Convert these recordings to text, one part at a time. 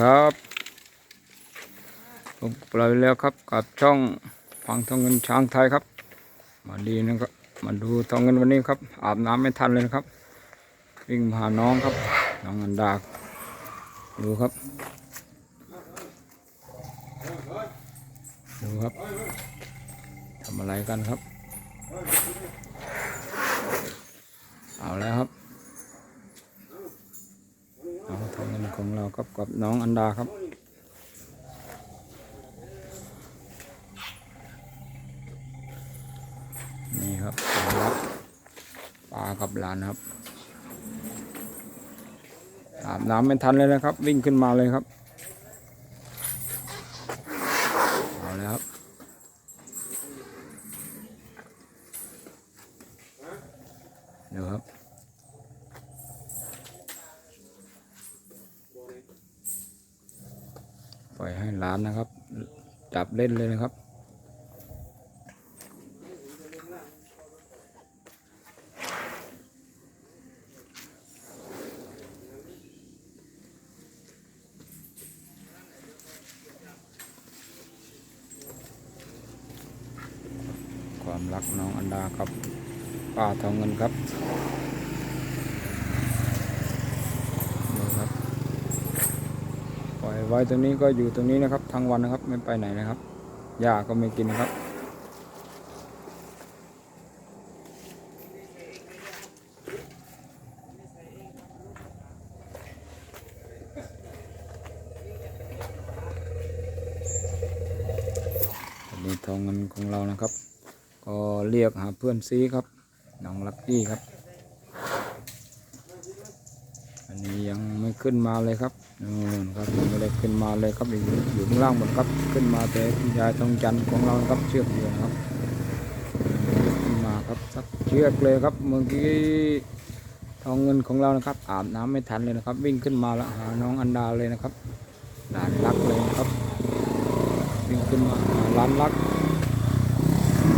ครับ ผมปล่อยแล้วครับกับช่องฟังทองเงินช้างไทยครับ มาดีนะครับ มาดูทองเงินวันนี้ครับ อาบน้ำไม่ทันเลยนะครับ วิ่งมาหาน้องครับ น้องอันดาดูครับ ดูครับทำอะไรกันครับ เอาแล้วครับ น้องทำเงิ ครับกับน้องอันดาครับ นี่ครับปลาครับปลากับหลานครับอาบน้ำไม่ทันเลยนะครับ วิ่งขึ้นมาเลยครับเอาแล้วครับเดี๋ยวครับ ป ล้านนะครับ จับเล่นเลยนะครับ ความรักน้องอันดาครับป้าทองเงินครับดูครับ ปล่อย ไว้ตรงนี้ก็อยู่ตรงนี้นะครับทั้งวันนะครับไม่ไปไหนนะครับหญ้าก็ไม่กินนะครับนนี้ทองเงินของเรานะครับ ก็เรียกหาเพื่อนซีครับน้องลักกี้ครับ อันนี้ยังไม่ขึ้นมาเลยครับนู่นครับยังไม่ได้ขึ้นมาเลยครับอยู่อยู่ข้างล่างหมดครับขึ้นมาแต่คุณยายทองจันทร์ของเราครับเชือกเดียวนะครับขึ้นมาครับสักเชือกเลยครับเมื่อกี้ทองเงินของเรานะครับ อาบน้ำไม่ทันเลยนะครับ วิ่งขึ้นมาแล้วหาน้องอันดาเลยนะครับหลานรักเลยนะครับ วิ่งขึ้นมาหาหลานรัก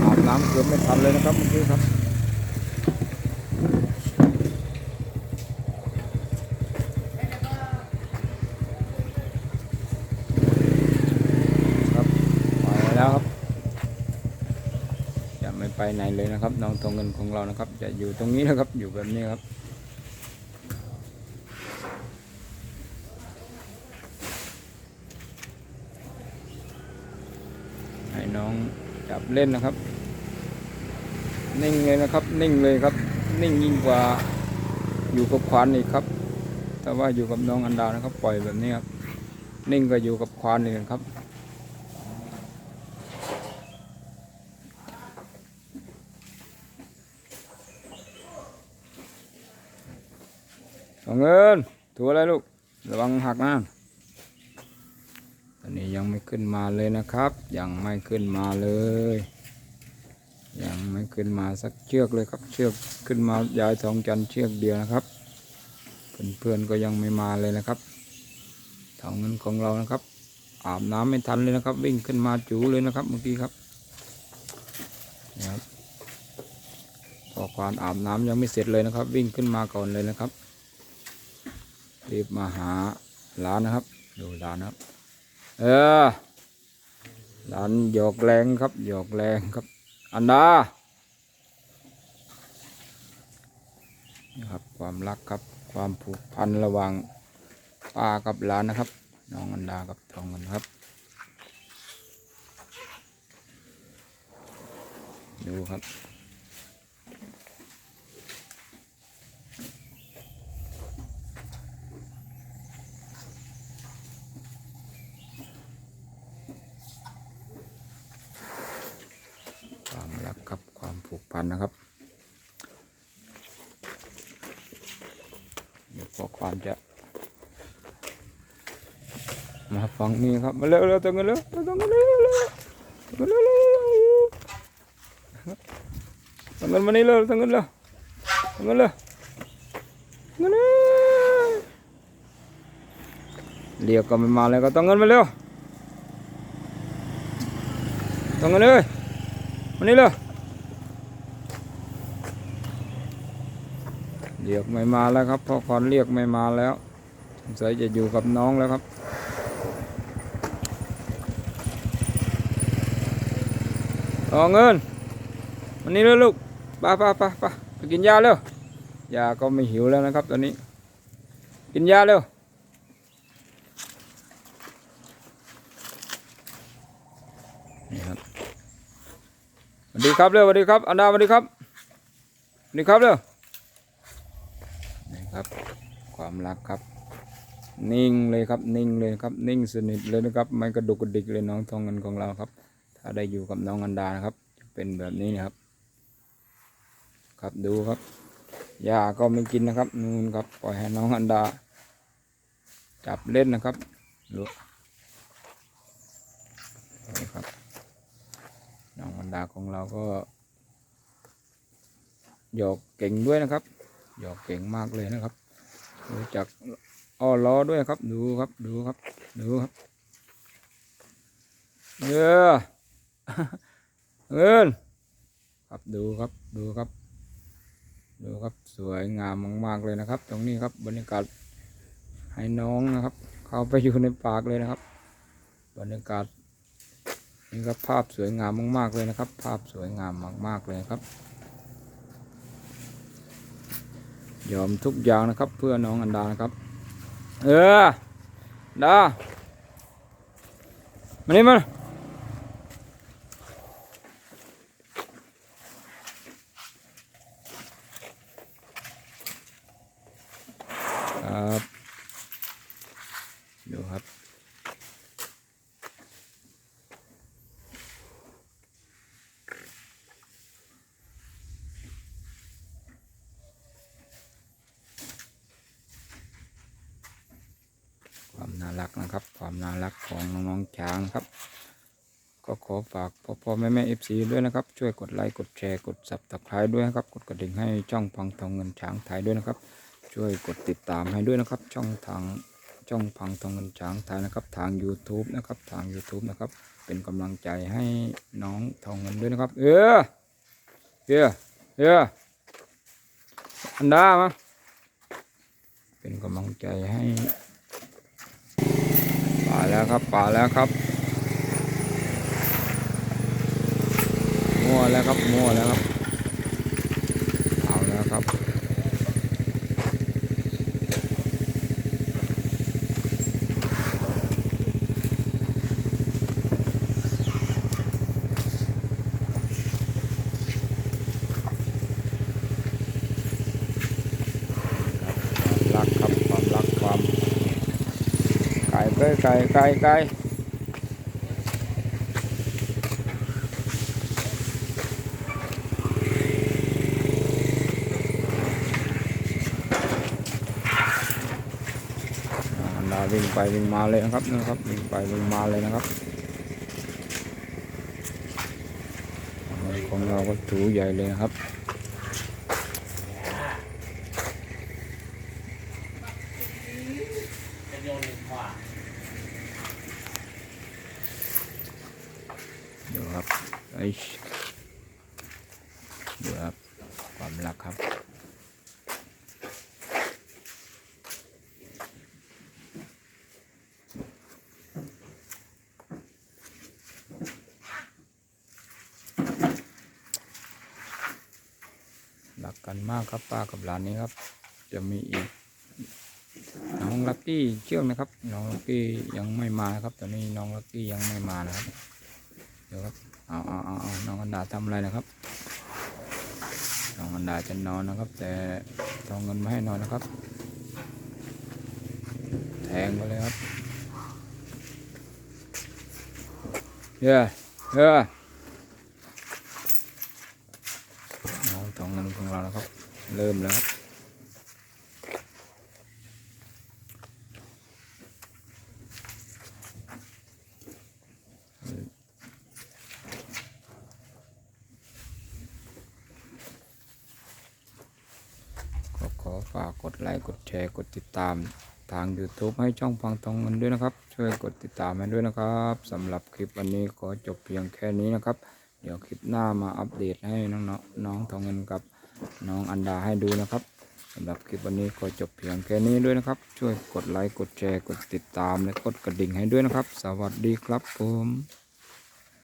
อาบน้ำเกือบไม่ทันเลยนะครับเมื่อกี้ครับไปแล้วครับ จะ ไปไหนเลยนะครับ น้องทองเงินของเรานะครับ จะอยู่ตรงนี้นะครับ อยู่แบบนี้ครับให้น้องจับเล่นนะครับ นิ่งเลยนะครับ นิ่งเลยครับ นิ่งยิ่งกว่าอยู่กับควานอีกครับ แต่ว่าอยู่กับน้องอันดานะครับ ปล่อยแบบนี้ครับ นิ่งก็อยู่กับควานนี่ครับ อาเงินถูอะไรลูก ระวังหักนะตอนนี้ยังไม่ขึ้นมาเลยนะครับ ยังไม่ขึ้นมาเลย ยังไม่ขึ้นมาสักเชือกเลยครับ เชือกขึ้นมายายทองจันเชือกเดียวนะครับ เพื่อนๆก็ยังไม่มาเลยนะครับทองเงินของเรานะครับ อาบน้ำไม่ทันเลยนะครับ วิ่งขึ้นมาจูเลยนะครับเมื่อกี้ครับนี่ครับพอควานอาบน้ำยังไม่เสร็จเลยนะครับ วิ่งขึ้นมาก่อนเลยนะครับ รีบมาหาหลานนะครับ ดูหลานครับ เออหลานหยอกแรงครับหยอกแรงครับ อันดานี่ครับความรักครับความผูกพันระหว่างป้ากับหลานนะครับ น้องอันดากับทองเงินครับ ดูครับ ความรักครับความผูกพันนะครับเดี๋ยว พอความจะ มาฟังนี่ครับ มาเร็วเร็วตัวเงินเร็วตัวเงินเร็วเร็วตัวเงินเร็วเร็วตัวเงินมานี่เร็วตัวเงินเร็วตัวเงินเร็วเงินเร็วเรียกก็ไม่มาเลยก็ต้องเงินมาเร็วต้องเงินเลยมานี่เร็ว เรียกไม่มาแล้วครับพ่อคอนเรียกไม่มาแล้วสงสัยจะอยู่กับน้องแล้วครับ ต่อเงินวันนี้เลยลูกป้าป้าป้าป้าไปกินยาเร็วยาก็ไม่หิวแล้วนะครับตอนนี้ กินยาเร็วสวัสดีครับเร็วสวัสดีครับอันดาสวัสดีครับสวัสดีครับเร็ว ครับ ความรักครับ นิ่งเลยครับนิ่งเลยครับ นิ่งสนิทเลยนะครับไม่กระดุกกระดิกเลยน้องทองเงินของเราครับ ถ้าได้อยู่กับน้องอันดานะครับจะเป็นแบบนี้นะครับ ครับดูครับยาก็ไม่กินนะครับนู่นครับปล่อยให้น้องอันดา จับเล่นนะครับดูนี่ครับน้องอันดาของเราก็หยอกเก่งด้วยนะครับ หยอกเก่งมากเลยนะครับรู้จักอ้อล้อด้วยครับ ดูครับ ดูครับ ดูครับเออเอินครับดูครับ ดูครับ ดูครับ สวยงามมากๆเลยนะครับ ตรงนี้ครับบรรยากาศให้น้องนะครับ เข้าไปอยู่ในปากเลยนะครับ บรรยากาศนี่ครับภาพสวยงามมากๆเลยนะครับ ภาพสวยงามมากๆเลยครับ ยอมทุกอย่างนะครับ เพื่อน้องอันดานะครับ เออดามานี่มาครับดูครับ ความน่า รักนะครับ ความน่ารักของน้องๆช้างครับ ก็ขอฝากพ่อพ่อแม่แม่เอฟซีด้วยนะครับ ช่วยกดไลค์กดแชร์กดสับตะไคร้ด้วยนะครับ กดกระดิ่งให้ช่องพังทองเงินช้างไทยด้วยนะครับ ช่วยกดติดตามให้ด้วยนะครับ ช่องทางช่องพังทองเงินช้างไทยนะครับ ทาง YouTube นะครับทาง YouTube นะครับ เป็นกำลังใจให้น้องทองเงินด้วยนะครับ เออเออเอออันดามาเป็นกำลังใจให้ ป่าแล้วครับป่าแล้วครับมั่วแล้วครับมั่วแล้วครับเอาแล้วครับรักครับความรักความ ไก่ไก่ไก่ไก่ไก่อันดาวิ่งไปวิ่งมาเลยนะครับนะครับวิ่งไปวิ่งมาเลยนะครับของเราก็ถูใหญ่เลยนะครับ เดี๋ยวครับไอ้ยเดี๋ยวครับ ความรักครับรักกันมากครับป้ากับหลานนี้ครับ จะมีอีก น้องลักกี้เชื่องนะครับ น้องลักกี้ยังไม่มาครับ ตอนนี้น้องลักกี้ยังไม่มานะครับ เดี๋ยวครับ เอาเอาเอาเอาน้องอันดาทำอะไรนะครับ น้องอันดาจะนอนนะครับ แต่ต้องเงินมาให้นอนนะครับ แทงไปเลยครับเฮ้ยเฮ้ยน้องทองเงินของเรานะครับ เริ่มแล้วครับ ก็ขอฝากก ดไลค์กดแชร์กดติดตามทาง YouTube ให้ช่องฟังทองเงินด้วยนะครับ ช่วยกดติดตามให้ด้วยนะครับสำหรับคลิปวันนี้ขอจบเพียงแค่นี้นะครับ เดี๋ยวคลิปหน้ามาอัปเดตให้น้องๆน้องทองเงินกับน้องอันดาให้ดูนะครับสำหรับคลิปวันนี้ขอจบเพียงแค่นี้ด้วยนะครับ ช่วยกดไลค์กดแชร์กดติดตามและกดกระดิ่งให้ด้วยนะครับ สวัสดีครับผม